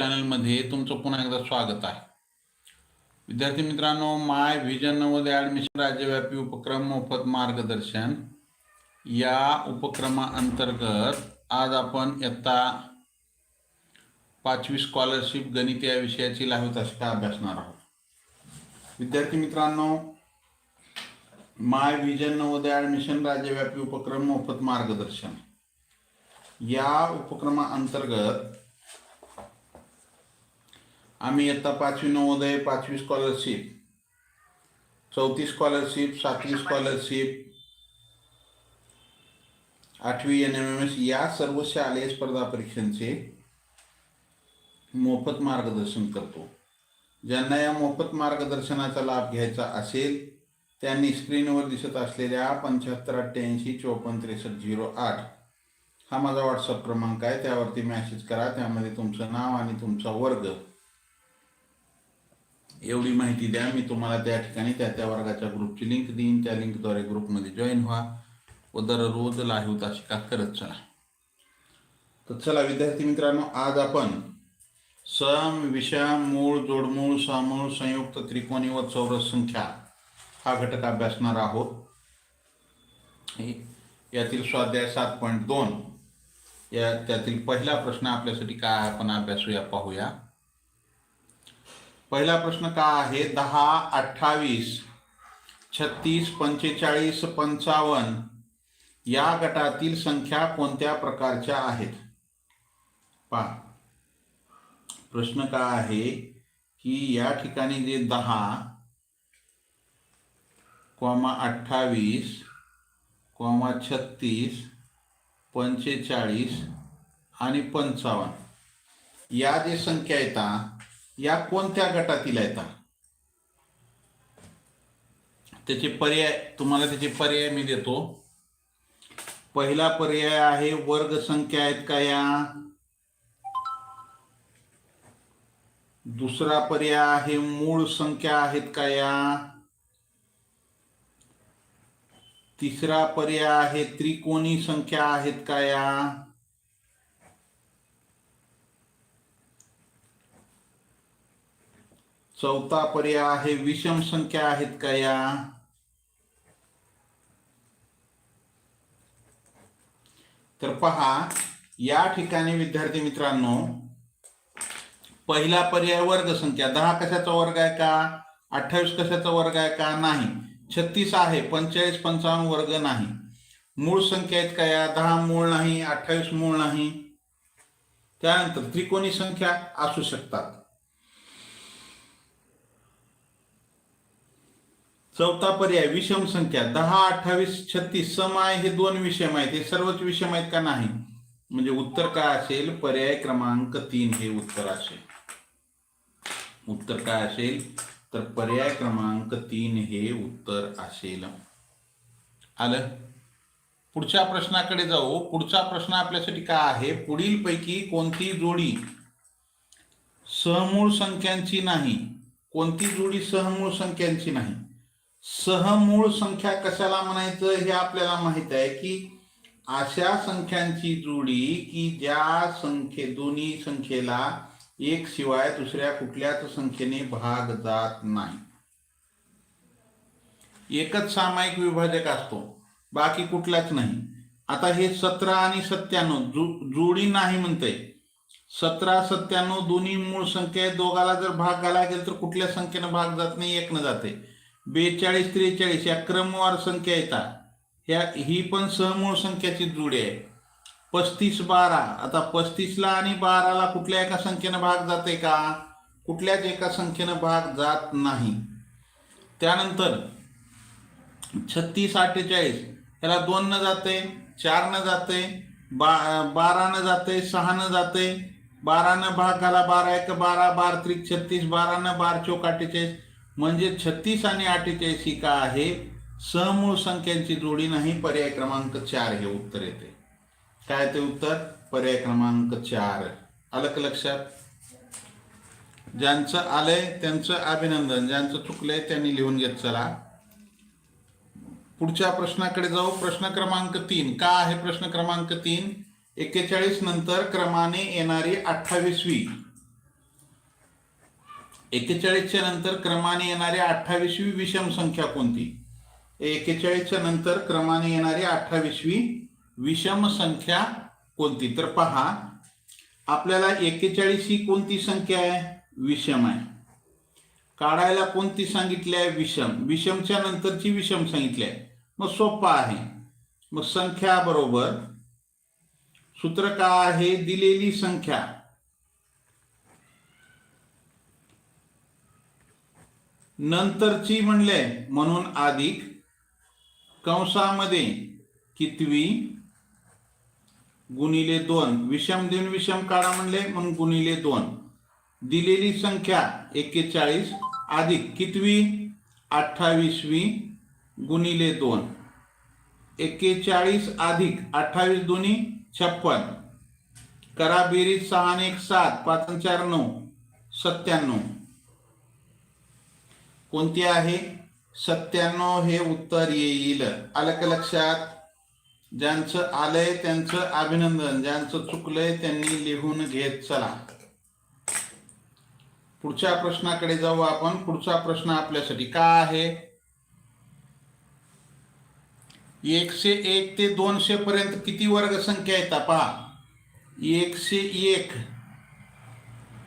चॅनलमध्ये तुमचं पुन्हा एकदा स्वागत आहे. विद्यार्थी मित्रांनो माय व्हिजन नवोदय ॲडमिशन राज्यव्यापी उपक्रम मोफत मार्गदर्शन. या उपक्रमाअंतर्गत आज आपण इयत्ता पाचवी स्कॉलरशिप गणित या विषयाची लाईव्ह तासिका अभ्यासणार आहोत. विद्यार्थी मित्रांनो माय व्हिजन नवोदय ॲडमिशन राज्यव्यापी उपक्रम मोफत मार्गदर्शन. या उपक्रमाअंतर्गत आम्ही इयत्ता पाचवी नवोदय पाचवी स्कॉलरशिप चौथी स्कॉलरशिप सातवी स्कॉलरशिप आठवी एन एम एम एस या सर्व शालेय स्पर्धा परीक्षांचे मोफत मार्गदर्शन करतो. ज्यांना या मोफत मार्गदर्शनाचा लाभ घ्यायचा असेल त्यांनी स्क्रीनवर दिसत असलेल्या पंच्याहत्तर अठ्ठ्याऐंशी चोपन्न त्रेसष्ट झिरो आठ हा माझा व्हॉट्सअप क्रमांक आहे. त्यावरती मेसेज करा. त्यामध्ये तुमचं नाव आणि तुमचा वर्ग एवढी माहिती द्या मी तुम्हाला त्या ठिकाणी त्या त्या वर्गाच्या ग्रुपची लिंक देईन. त्या लिंकद्वारे ग्रुपमध्ये जॉईन व्हा. व दररोज लाईव्ह तासिका करत चला. तर चला विद्यार्थी मित्रांनो आज आपण सम विषम मूळ जोडमूळ सामूळ संयुक्त त्रिकोणी व चौरस संख्या हा घटक अभ्यासणार आहोत. यातील स्वाध्याय सात पॉईंट दोन. या त्यातील पहिला प्रश्न आपल्यासाठी काय आपण अभ्यासूया पाहूया. पहिला प्रश्न का आहे? दहा अठ्ठावीस छत्तीस पंचेचाळीस पंचावन्न. या गटातील संख्या कोणत्या प्रकारच्या आहेत? पहा. प्रश्न का आहे की या ठिकाणी जे दहा कॉमा अठ्ठावीस कॉमा छत्तीस पंचेचाळीस आणि पंचावन्न. या जे संख्या येतात या कोणत्या गटातील आहेत? त्याचे पर्याय तुम्हाला त्याचे पर्याय मी देतो. पहिला पर्याय आहे वर्ग संख्या आहेत का या? दुसरा पर्याय आहे मूळ संख्या आहेत का या? तिसरा पर्याय आहे त्रिकोणी संख्या आहेत का या? चौथा पर्याय आहे विषम संख्या आहेत का या? तर पहा या ठिकाणी विद्यार्थी मित्रांनो पहिला पर्याय वर्ग संख्या. दहा कशाचा वर्ग आहे का? अठ्ठावीस कशाचा वर्ग आहे का? नाही. छत्तीस आहे पंचेचाळीस पंचावन्न वर्ग नाही. मूळ संख्या आहेत का या? दहा मूळ नाही अठ्ठावीस मूळ नाही. त्यानंतर त्रिकोणी संख्या असू शकतात. चौथा पर्याय विषम संख्या. दहा अठ्ठावीस छत्तीस सम आहे हे दोन विषम आहेत. हे सर्वच विषम आहेत का नाही? म्हणजे उत्तर काय असेल? पर्याय क्रमांक तीन हे उत्तर असेल. उत्तर काय असेल? तर पर्याय क्रमांक तीन हे उत्तर असेल. आलं? पुढच्या प्रश्नाकडे जाऊ. पुढचा प्रश्न आपल्यासाठी काय आहे? पुढील पैकी कोणती जोडी सहमूळ संख्यांची नाही? कोणती जोडी सहमूळ संख्यांची नाही? सहमूळ संख्या कशाला म्हणायचं हे आपल्याला माहीत आहे की अशा संख्यांची जोडी की ज्या संख्ये दोन्ही संख्येला एक शिवाय दुसऱ्या कुठल्याच संख्येने भाग जात नाही. एकच सामायिक विभाजक असतो बाकी कुठलाच नाही. आता हे सतरा आणि सत्त्याण्णव जो जोडी नाही म्हणते सतरा सत्त्याण्णव दोन्ही मूळ संख्या दोघाला जर भाग घाला गेला तर कुठल्या संख्येनं भाग जात नाही एकनं जाते बेचाळीस त्रेचाळीस या क्रमवार संख्या येतात. ह्या ही पण सहमूळ संख्याची जुडी आहे. पस्तीस बारा. आता पस्तीसला आणि बाराला कुठल्या एका संख्येनं भाग जाते का? कुठल्याच एका संख्येनं भाग जात नाही. त्यानंतर छत्तीस अठ्ठेचाळीस ह्याला दोननं जाते चारनं जाते बा बारानं जाते सहानं जाते. बारानं भाग घाला बारा एक बारा बार त्रिक छत्तीस बारानं बार चौक अठ्ठेचाळीस. म्हणजे छत्तीस आणि अठ्ठेचाळीस ही का आहे समूळ संख्यांची जोडी नाही पर्याय क्रमांक चार हे उत्तर येते. काय ते उत्तर? पर्याय क्रमांक चार. आलं का लक्षात. ज्यांचं आलंय त्यांचं अभिनंदन ज्यांचं चुकलंय त्यांनी लिहून घेत चला. पुढच्या प्रश्नाकडे जाऊ. प्रश्न क्रमांक तीन. का आहे प्रश्न क्रमांक तीन? एक्केचाळीस नंतर क्रमाने येणारी अठ्ठावीसवी. एक्केचाळीसच्या नंतर क्रमाने येणारी अठ्ठावीसवी विषम संख्या कोणती? एक्केचाळीसच्या नंतर क्रमाने येणारी अठ्ठावीसवी विषम संख्या कोणती? तर पहा आपल्याला एक्केचाळीस ही कोणती संख्या आहे? विषम आहे. काढायला कोणती सांगितली आहे? विषम. विषमच्या नंतरची विषम सांगितली आहे. मग सोपा आहे. मग संख्या बरोबर सूत्र काय आहे? दिलेली संख्या. नंतरची म्हणले म्हणून अधिक कंसामध्ये कितवी? गुणिले दोन. विषम देऊन विषम काढा म्हणले म्हणून गुणिले दोन. दिलेली संख्या एक्केचाळीस. अधिक कितवी? अठ्ठावीसवी. गुणिले दोन. एक्केचाळीस अधिक अठ्ठावीस दोन्ही छप्पन. करा बेरीज सहा आणि एक सात. पाच चार नऊ. सत्त्याण्णव. कोणती आहे? सत्त्याण्णव हे उत्तर येईल. आलं का लक्षात? ज्यांचं आलंय त्यांचं अभिनंदन. ज्यांचं चुकलंय त्यांनी लिहून घेत चला. पुढच्या प्रश्नाकडे जाऊ आपण. पुढचा प्रश्न आपल्यासाठी का आहे? एकशे एक ते दोनशे पर्यंत किती वर्ग संख्या आहेत पहा एकशे एक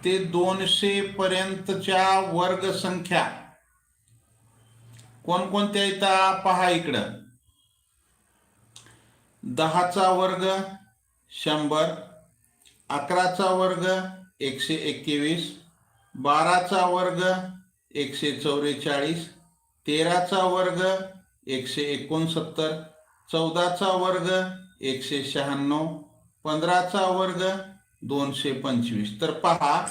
ते दोनशे पर्यंतच्या वर्ग संख्या कोणकोणत्या येतात पहा इकडं. दहाचा वर्ग शंभर. अकराचा वर्ग एकशे एकवीस. बाराचा वर्ग एकशे चौवेचाळीस. तेराचा वर्ग एकशे एकोणसत्तर. चौदाचा वर्ग एकशे शहाण्णव. पंधराचा वर्ग दोनशे पंचवीस. तर पहा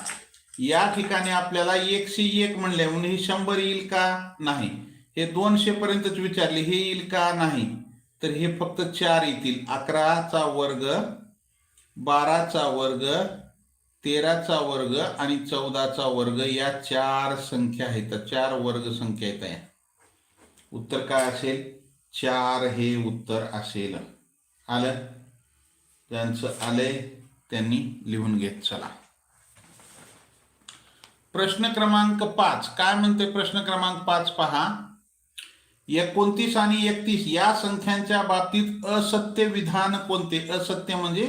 या ठिकाणी आपल्याला एकशे एक म्हणले म्हणून हे शंभर येईल का? नाही. हे दोनशे पर्यंतच विचारले हे येईल का नाही? तर हे फक्त चार येतील. अकराचा वर्ग बाराचा वर्ग तेराचा वर्ग आणि चौदाचा वर्ग या चार संख्या आहेत. चार वर्ग संख्या आहेत या. उत्तर काय असेल? चार हे उत्तर असेल. आलं? ज्यांचं आलंय त्यांनी लिहून घेत चला. प्रश्न क्रमांक पाच. काय म्हणते प्रश्न क्रमांक पाच? पहा. एकोणतीस आणि एकतीस या संख्यांच्या बाबतीत असत्य विधान कोणते? असत्य म्हणजे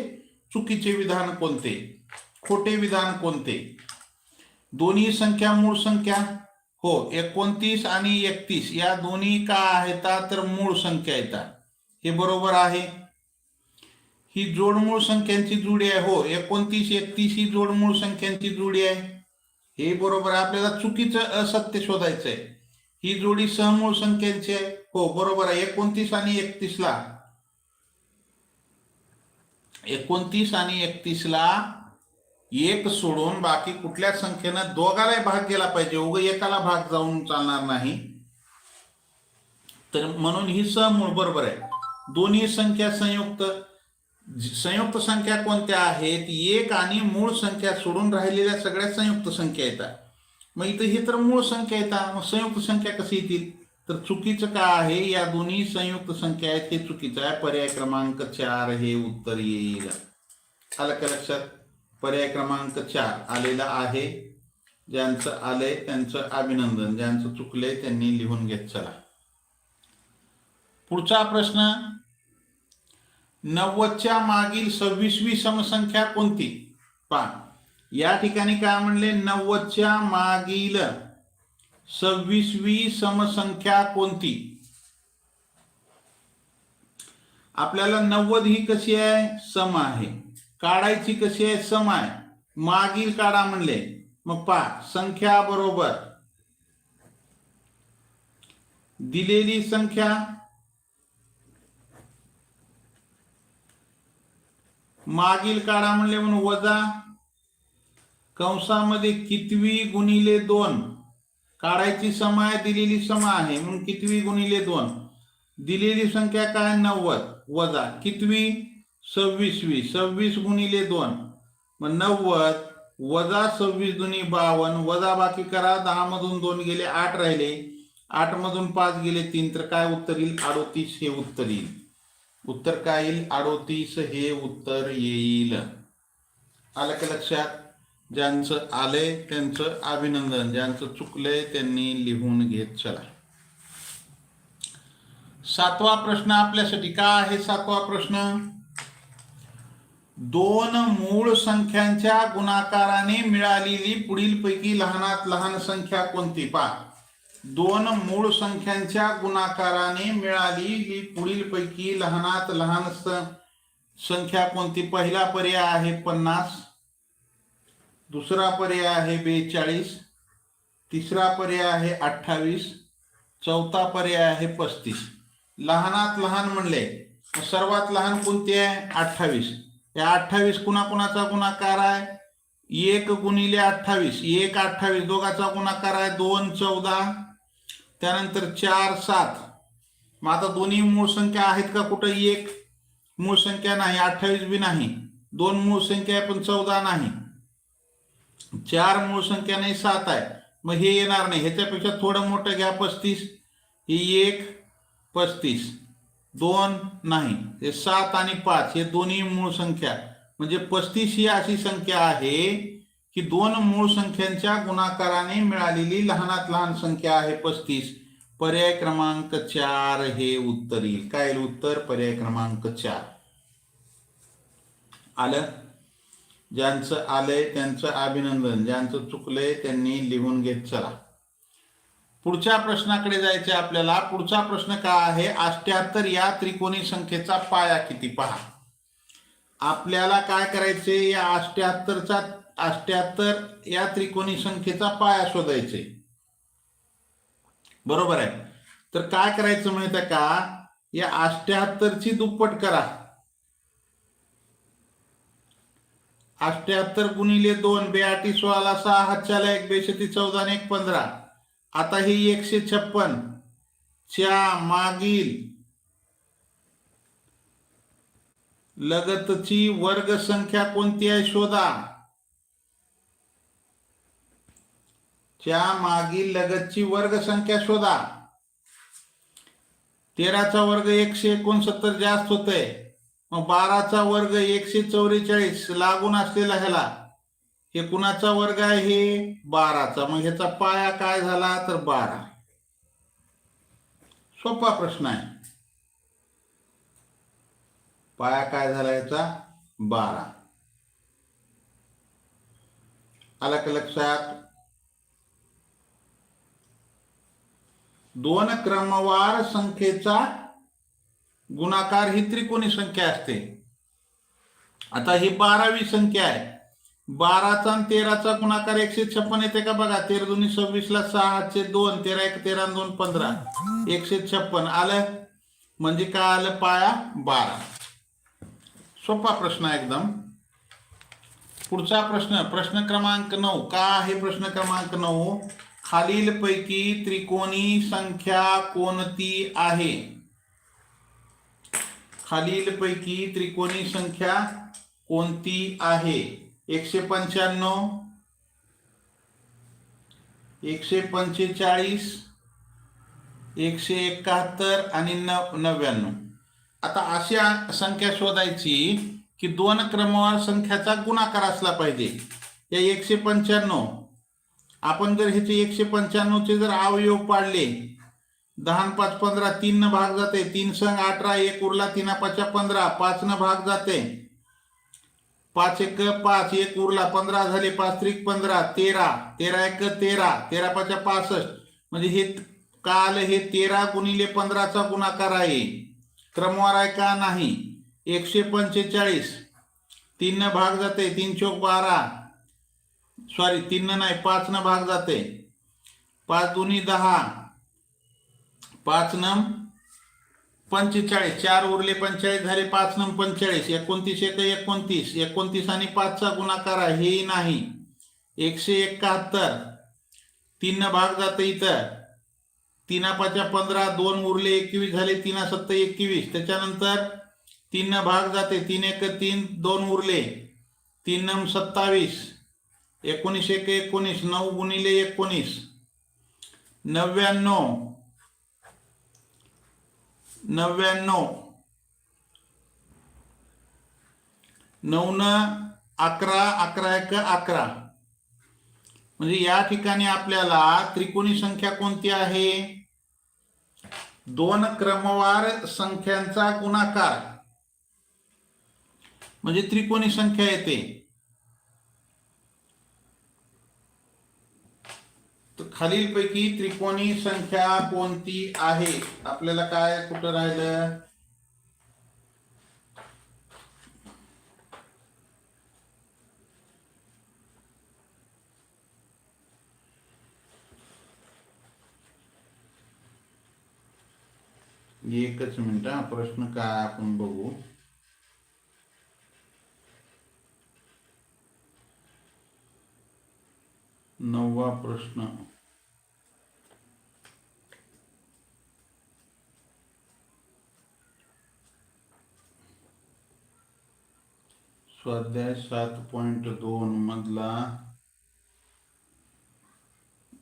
चुकीचे विधान कोणते? खोटे विधान कोणते? दोन्ही संख्या मूळ संख्या? हो एकोणतीस आणि एकतीस या दोन्ही का आहेत? तर मूळ संख्या येतात हे बरोबर आहे. ही जोडमूळ संख्यांची जुडी आहे. हो एकोणतीस एकतीस ही जोडमूळ संख्यांची जुडी आहे. हे बरोबर आपल्याला चुकीचं असत्य शोधायचं आहे ही जोडी सहमूळ संख्यांची आहे. हो बरोबर आहे. एकोणतीस आणि एकतीस ला एकोणतीस आणि एकतीस ला एक सोडून बाकी कुठल्या संख्येनं दोघालाही भाग गेला पाहिजे. उग एकाला भाग जाऊन चालणार नाही. तर म्हणून ही समूळ बरोबर आहे. दोन्ही संख्या संयुक्त. संयुक्त संख्या कोणत्या आहेत? एक आणि मूळ संख्या सोडून राहिलेल्या सगळ्या संयुक्त संख्या येतात. मग इथं हे तर मूळ संख्या येतात मग संयुक्त संख्या कशी येतील? तर चुकीचं काय आहे? या दोन्ही संयुक्त संख्या आहेत ते चुकीचं आहे. पर्याय क्रमांक चार हे उत्तर येईल. आलं का लक्षात? पर्याय क्रमांक चार आलेला आहे. ज्यांचं आलंय त्यांचं अभिनंदन. ज्यांचं चुकलंय त्यांनी लिहून घेत चला. पुढचा प्रश्न नव्वदच्या मागील सव्वीसवी समसंख्या कोणती? पहा या ठिकाणी काय म्हणले? नव्वदच्या मागील सव्वीसवी समसंख्या कोणती? आपल्याला नव्वद ही कशी आहे? सम आहे. काढायची कशी आहे? सम आहे. मागील काढा म्हणले. मग पा संख्या बरोबर. दिलेली संख्या. मागील काढा म्हणले म्हणून वजा. कंसामध्ये कितवी गुणिले दोन? काढायची समाय दिलेली समा आहे. म्हणून कितवी गुणिले दोन? दिलेली संख्या काय? नव्वद. वजा. कितवी? सव्वीसवी. सव्वीस गुणिले दोन. मग नव्वद. वजा सव्वीस दुनी बावन्न वजा बाकी करा. दहा मधून दोन गेले आठ राहिले. आठ मधून पाच गेले तीन. तर काय उत्तर येईल? अडोतीस हे उत्तर येईल. उत्तर काय येईल? अडोतीस हे उत्तर येईल. आलं का लक्षात? ज्यांचं आलंय त्यांचं अभिनंदन ज्यांचं चुकलंय त्यांनी लिहून घेत चला. सातवा प्रश्न आपल्यासाठी का आहे? सातवा प्रश्न. दोन मूळ संख्यांच्या गुणाकाराने मिळालेली पुढीलपैकी लहानात लहान संख्या कोणती? पहा. दोन मूळ संख्यांच्या गुणाकाराने मिळालेली पुढीलपैकी लहानात लहान संख्या कोणती? पहिला पर्याय आहे पन्नास. दुसरा पर्याय आहे बेचाळीस तिसरा पर्याय आहे अठ्ठावीस चौथा पर्याय आहे पस्तीस. लहानात लहान म्हणले सर्वात लहान कोणती आहे? अठ्ठावीस. या अठ्ठावीस कुणाकुणाचा गुणाकार आहे? एक गुणिले अठ्ठावीस एक अठ्ठावीस दोघाचा गुणाकार आहे दोन चौदा. त्यानंतर चार सात. मग आता दोन्ही मूळ संख्या आहेत का कुठं एक? मूळ संख्या नाही अठ्ठावीस बी नाही. दोन मूळ संख्या आहे पण चौदा नाही. चार मूळ संख्या नाही सात आहे. मग हे येणार नाही. ह्याच्यापेक्षा थोडं मोठं घ्या पस्तीस. ही एक पस्तीस. दोन नाही. हे सात आणि पाच हे दोन्ही मूळ संख्या म्हणजे पस्तीस ही अशी संख्या आहे की दोन मूळ संख्यांच्या गुणाकाराने मिळालेली लहानात लहान संख्या आहे पस्तीस. पर्याय क्रमांक चार हे उत्तर येईल. काय उत्तर? पर्याय क्रमांक चार. आलं? ज्यांचं आलंय त्यांचं अभिनंदन ज्यांचं चुकलंय त्यांनी लिहून घेत चला. पुढच्या प्रश्नाकडे जायचे आपल्याला. पुढचा प्रश्न काय आहे? अष्ट्याहत्तर या त्रिकोणी संख्येचा पाया किती पहा. आपल्याला काय करायचे? या अष्ट्याहत्तरचा अष्ट्याहत्तर या त्रिकोणी संख्येचा पाया शोधायचे. बरोबर आहे. तर काय करायचं माहिती आहे का? या अष्ट्याहत्तरची दुप्पट करा. अष्ट्याहत्तर गुणिले दोन बेआटी सोळा सहा हातच्याला एक बेशती चौदा आणि एक पंधरा. आता ही एकशे छप्पन. च्या मागील लगतची वर्ग संख्या कोणती आहे शोधा. च्या मागील लगतची वर्ग संख्या शोधा. तेराचा वर्ग एकशे एकोणसत्तर जास्त होतंय. मग बाराचा वर्ग एकशे चौवेचाळीस लागून असलेला ह्याला हे कुणाचा वर्ग आहे? हे बाराचा. मग ह्याचा पाया काय झाला? तर बारा. सोपा प्रश्न आहे. पाया काय झाला याचा? बारा. आला का लक्षात? दोन क्रमवार संख्येचा गुणाकार ही त्रिकोणी संख्या असते. आता ही बारावी संख्या आहे. बाराचा आणि तेराचा गुणाकार एकशे छप्पन येते का बघा? तेरा दोन्ही सव्वीस ला सहाचे दोन तेरा एक तेरा दोन पंधरा. एकशे छप्पन. आलं? म्हणजे काय आलं? पाया बारा. सोपा प्रश्न एकदम. पुढचा प्रश्न प्रश्न क्रमांक नऊ. का आहे प्रश्न क्रमांक नऊ? खालीलपैकी त्रिकोणी संख्या कोणती आहे? खालीलपैकी त्रिकोणी संख्या कोणती आहे? एकशे पंच्याण्णव एकशे पंचेचाळीस एकशे एकाहत्तर आणि नव नव्याण्णव. आता अशा संख्या शोधायची की दोन क्रमवार संख्याचा गुणाकार असला पाहिजे. या एकशे पंच्याण्णव. आपण जर ह्याचे एकशे पंच्याण्णवचे जर अवयव पाडले दहा पाच पंधरा तीन न भाग जाते. तीन संघ अठरा एक उरला तीना पाचच्या पंधरा पाच न भाग जाते. पाच एक पाच एक उरला पंधरा झाले पाच त्रिक पंधरा तेरा. तेरा एक तेरा. तेरा पाचा पासष्ट. म्हणजे हे काल हे तेरा गुणिले पंधराचा गुणाकार आहे. क्रमवार आहे का नाही? एकशे पंचेचाळीस. तीन भाग जाते तीन चौक बारा. सॉरी तीन नाही पाच न भाग जाते. पाच दोन्ही दहा. पाच नम पंचेचाळीस. चार उरले पंचेचाळीस झाले पाच नम पंचेचाळीस. एकोणतीस एक एकोणतीस. एकोणतीस आणि पाचचा गुणाकार आहे हेही नाही. एकशे एकाहत्तर. तीन भाग जातं इथं तीना पाच्या पंधरा दोन उरले एकवीस झाले तीना सत्त एकवीस. त्याच्यानंतर तीन भाग जाते तीन एक तीन दोन उरले. तीन नम सत्तावीस. एकोणीस एक एकोणीस. नऊ गुणिले एकोणीस. नव्याण्णव. नव्याण्णव. नऊ न अकरा अकरा एक अकरा. म्हणजे या ठिकाणी आपल्याला त्रिकोणी संख्या कोणती आहे? दोन क्रमवार संख्यांचा गुणाकार. म्हणजे त्रिकोणी संख्या येते. तर खालीलपैकी त्रिकोणी संख्या कोणती आहे? आपल्याला काय कुठं राहिलं? एकच मिनिट हा प्रश्न काय आपण बघू. नववा प्रश्न. स्वाध्याय सात पॉइंट दोन मधला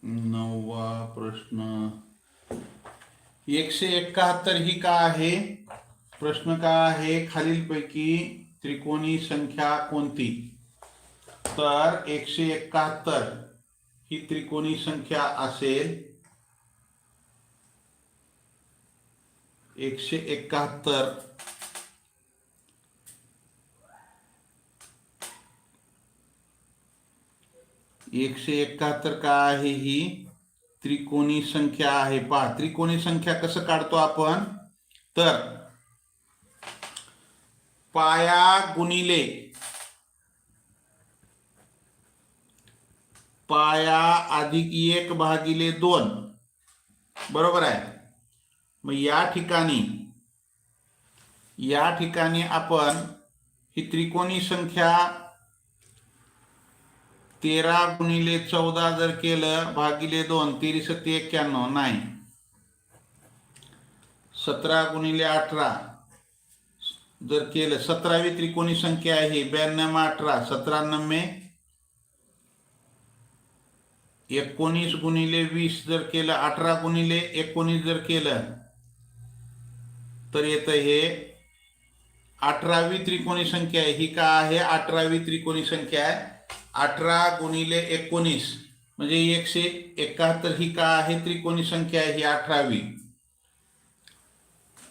नववा प्रश्न. एकशे एकाहत्तर ही का आहे? प्रश्न का आहे? खालीलपैकी त्रिकोणी संख्या कोणती? तर एकशे एकाहत्तर ही त्रिकोणी संख्या असेल. एकशे एकाहत्तर. एकशे एकाहत्तर का आहे ही? त्रिकोणी संख्या आहे. पहा त्रिकोणी संख्या कसं काढतो आपण? तर पाया गुणिले पाया अधिक एक भागिले दोन. बरोबर आहे? मग या ठिकाणी या ठिकाणी आपण ही त्रिकोणी संख्या तेरा गुणिले चौदा जर केलं भागिले दोन तेरी सत्ती एक्क्याण्णव नाही. सतरा गुणिले अठरा जर केलं सतरावी त्रिकोणी संख्या आहे ब्याण्णव अठरा सतरा नव्वे एकोणीस गुणिले वीस जर केलं अठरा गुणिले एकोणीस जर केलं तर येतं हे अठरावी त्रिकोणी संख्या आहे. ही का आहे? अठरावी त्रिकोणी संख्या आहे. अठरा गुणिले एकोणीस म्हणजे एकशे एकाहत्तर ही का आहे? त्रिकोणी संख्या आहे ही अठरावी.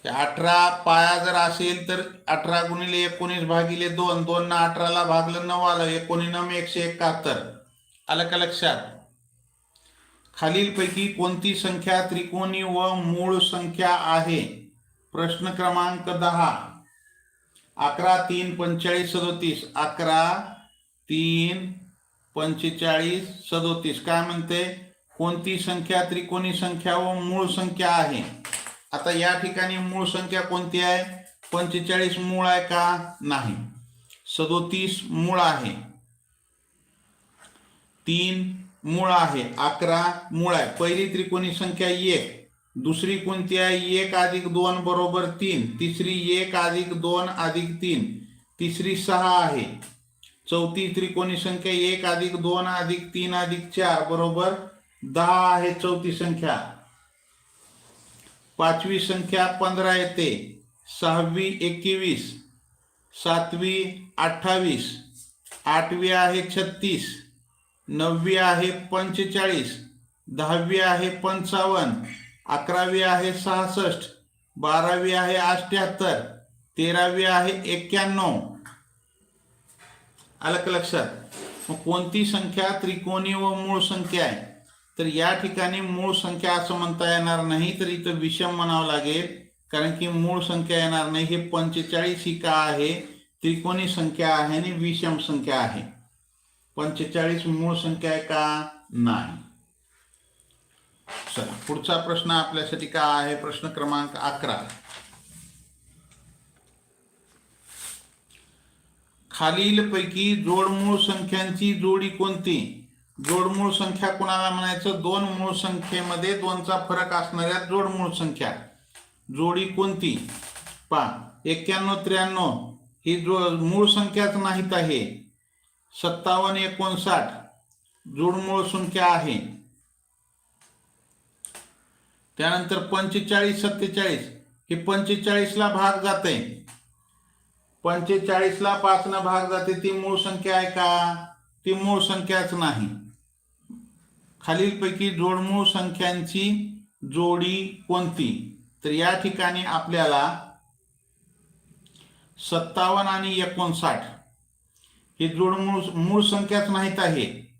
अठरा पाया जर असेल तर अठरा गुणिले एकोणीस भागिले दोन दोन ना अठराला भागलं नऊ आलं एकोणीनम एकशे एकाहत्तर. आलं का लक्षात? खालीलपैकी कोणती संख्या त्रिकोणी व मूळ संख्या आहे? प्रश्न क्रमांक दहा. अकरा तीन पंचेचाळीस सदोतीस. अकरा तीन, पंचेचाळीस, सदोतीस. काय म्हणते? कोणती संख्या त्रिकोणी संख्या व मूळ संख्या आहे. आता या ठिकाणी मूळ संख्या कोणती आहे? पंचेचाळीस मूळ आहे का? नाही. सदोतीस मूळ आहे. तीन मूळ आहे. अकरा मूळ आहे. पहिली त्रिकोणी संख्या एक, दुसरी कोणती आहे? एक अधिक दोन बरोबर तीन, तिसरी एक अधिक दोन अधिक तीन, तिसरी सहा आहे. चौथी त्रिकोणी संख्या एक अधिक दोन अधिक तीन अधिक चार बरोबर? दहा आहे चौथी संख्या. पाचवी संख्या पंधरा येते. सहावी एकवीस सातवी अठ्ठावीस आठवी आहे छत्तीस नववी आहे पंचेचाळीस दहावी आहे पंचावन्न अकरावी आहे सहासष्ट बारावी आहे अठ्याहत्तर तेरावी आहे एक्क्याण्णव आलं का लक्षात. मग कोणती संख्या त्रिकोणी व मूळ संख्या आहे? तर या ठिकाणी मूळ संख्या असं म्हणता येणार नाही तर इथं विषम म्हणावं लागेल. कारण की मूळ संख्या येणार नाही हे पंचेचाळीस ही का आहे? त्रिकोणी संख्या आहे आणि विषम संख्या आहे. पंचेचाळीस मूळ संख्या आहे का? नाही. चला पुढचा प्रश्न आपल्यासाठी का आहे? प्रश्न क्रमांक अकरा. खालीलपैकी जोडमूळ संख्यांची जोडी कोणती? जोडमूळ संख्या कोणाला म्हणायचं? दोन मूळ संख्येमध्ये दोनचा फरक असणाऱ्या जोडमूळ संख्या. जोडी कोणती? पा एक्क्याण्णव त्र्याण्णव ही जो मूळ संख्याच नाहीत आहे. सत्तावन्न एकोणसाठ जोडमूळ संख्या आहे. त्यानंतर पंचेचाळीस सत्तेचाळीस हे पंचेचाळीसला भाग जाते पंचेचाळीसला न भाग जाते ती मूळ संख्या आहे का? ती मूळ संख्याच नाही. खालीलपैकी जोडमूळ संख्यांची जोडी कोणती? तर या ठिकाणी आपल्याला सत्तावन्न आणि एकोणसाठ हे जोडमूळ मूळ संख्याच नाहीत आहे.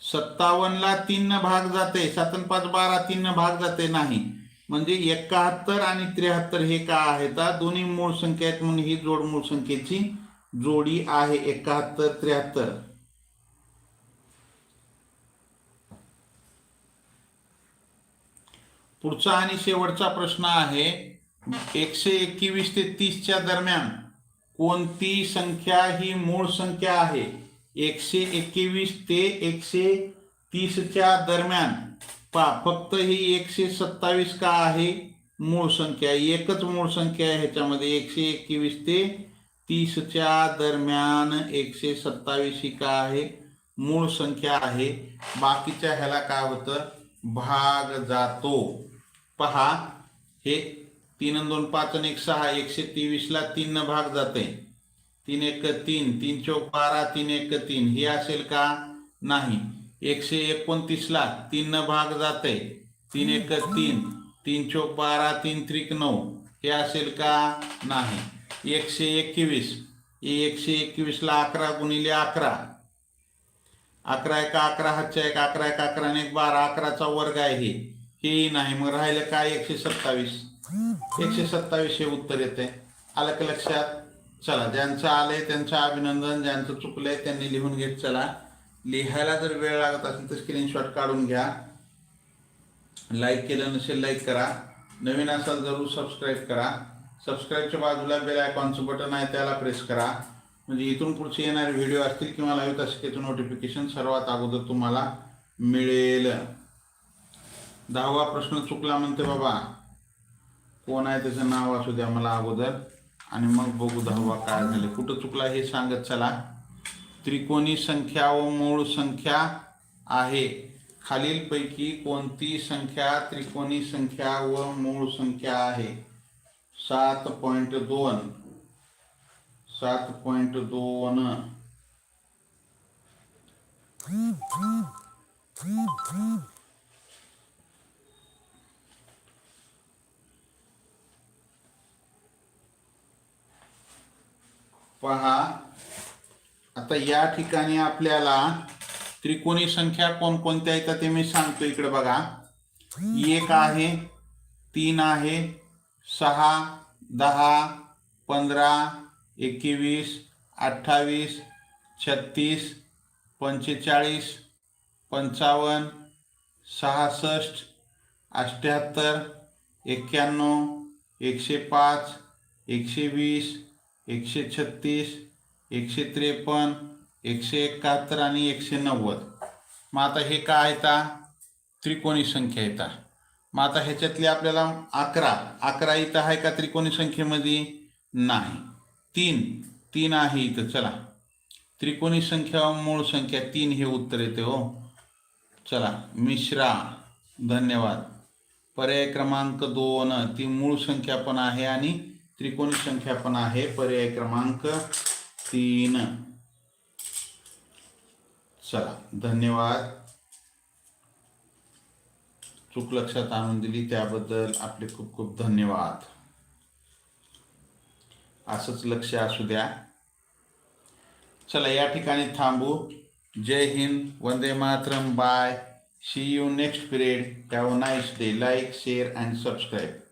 सत्तावन्नला तीन भाग जाते सातन पाच बारा तीन भाग जाते नाही. म्हणजे एकाहत्तर आणि त्र्याहत्तर हे का आहेत? दोन्ही मूळ संख्या आहेत म्हणून ही जोड मूळ संख्येची जोडी आहे. एकाहत्तर त्र्याहत्तर. पुढचा आणि शेवटचा प्रश्न आहे एकशे एकवीस ते तीसच्या दरम्यान कोणती संख्या ही मूळ संख्या आहे? एकशे एकवीस ते एकशे तीसच्या दरम्यान पा फक्त ही एकशे सत्तावीस का आहे? मूळ संख्या. एकच मूळ संख्या आहे ह्याच्यामध्ये. एकशे एकवीस ते तीसच्या दरम्यान एकशे सत्तावीस ही का आहे? मूळ संख्या आहे. बाकीच्या ह्याला काय होतं? भाग जातो. पहा हे तीन दोन पाच आणि एक सहा एकशे तेवीसला तीन भाग जाते. तीन एक तीन तीन चौक बारा तीन एक तीन. हे असेल का? नाही. एकशे एकोणतीसला तीन भाग जाते. तीन एक तीन. तीन चौक बारा तीन त्रिक नऊ. हे असेल का? नाही. एकशे एकवीस. एकशे एकवीसला अकरा गुणिले अकरा. अकरा एक अकरा हातच्या एक अकरा एक अकरा आणि एक बारा. अकराचा वर्ग आहे हेही नाही. मग राहिलं काय एकशे सत्तावीस? एकशे सत्तावीस हे उत्तर येते. आलं का लक्षात? चला ज्यांचं आलंय त्यांचं अभिनंदन ज्यांचं चुकलंय त्यांनी लिहून घेत चला. लिहायला जर वेळ लागत असेल तर स्क्रीनशॉट काढून घ्या. लाईक केलं नसेल लाईक करा. नवीन असाल जरूर सबस्क्राईब करा. सबस्क्राईबच्या बाजूला बेल आयकॉनचं बटन आहे त्याला प्रेस करा. म्हणजे इथून पुढचे येणारे व्हिडिओ असतील किंवा लाईव्ह तासिकेचं नोटिफिकेशन सर्वात अगोदर तुम्हाला मिळेल. दहावा प्रश्न चुकला म्हणते बाबा. कोण आहे त्याचं नाव असू द्या मला अगोदर. आणि मग बघू दहावा काय झालं. कुठं चुकला हे सांगत चला. त्रिकोणी संख्या व मूळ संख्या आहे. खालीलपैकी कोणती संख्या त्रिकोणी संख्या व मूळ संख्या आहे? सात पॉईंट दोन. सात पॉईंट दोन. पहा. आता या ठिकाणी आपल्याला त्रिकोणी संख्या कोणकोणत्या येतात ते मी सांगतो इकडे बघा. एक आहे तीन आहे सहा दहा पंधरा एकवीस अठ्ठावीस छत्तीस पंचेचाळीस पंचावन्न सहासष्ट अठ्ठ्याहत्तर एक्क्याण्णव एकशे पाच एकशे वीस एकशे छत्तीस एकशे त्रेपन्न एकशे एकाहत्तर आणि एकशे नव्वद. मग आता हे काय येतात त्रिकोणी संख्या येतात मग आता ह्याच्यातली आपल्याला अकरा अकरा इथं आहे का त्रिकोणी संख्येमध्ये? नाही. तीन तीन आहे इथं. चला. त्रिकोणी संख्या मूळ संख्या तीन हे उत्तर येते हो. चला. मिश्रा धन्यवाद. पर्याय क्रमांक दोन ती मूळ संख्या पण आहे आणि त्रिकोणी संख्या पण आहे. पर्याय क्रमांक तीन. चला धन्यवाद. चूक लक्षात आणून दिली त्याबद्दल आपले खूप खूप धन्यवाद. असंच लक्ष असू द्या. चला या ठिकाणी थांबू. जय Hind Vande Mataram bye. See you next period have nice day like share and subscribe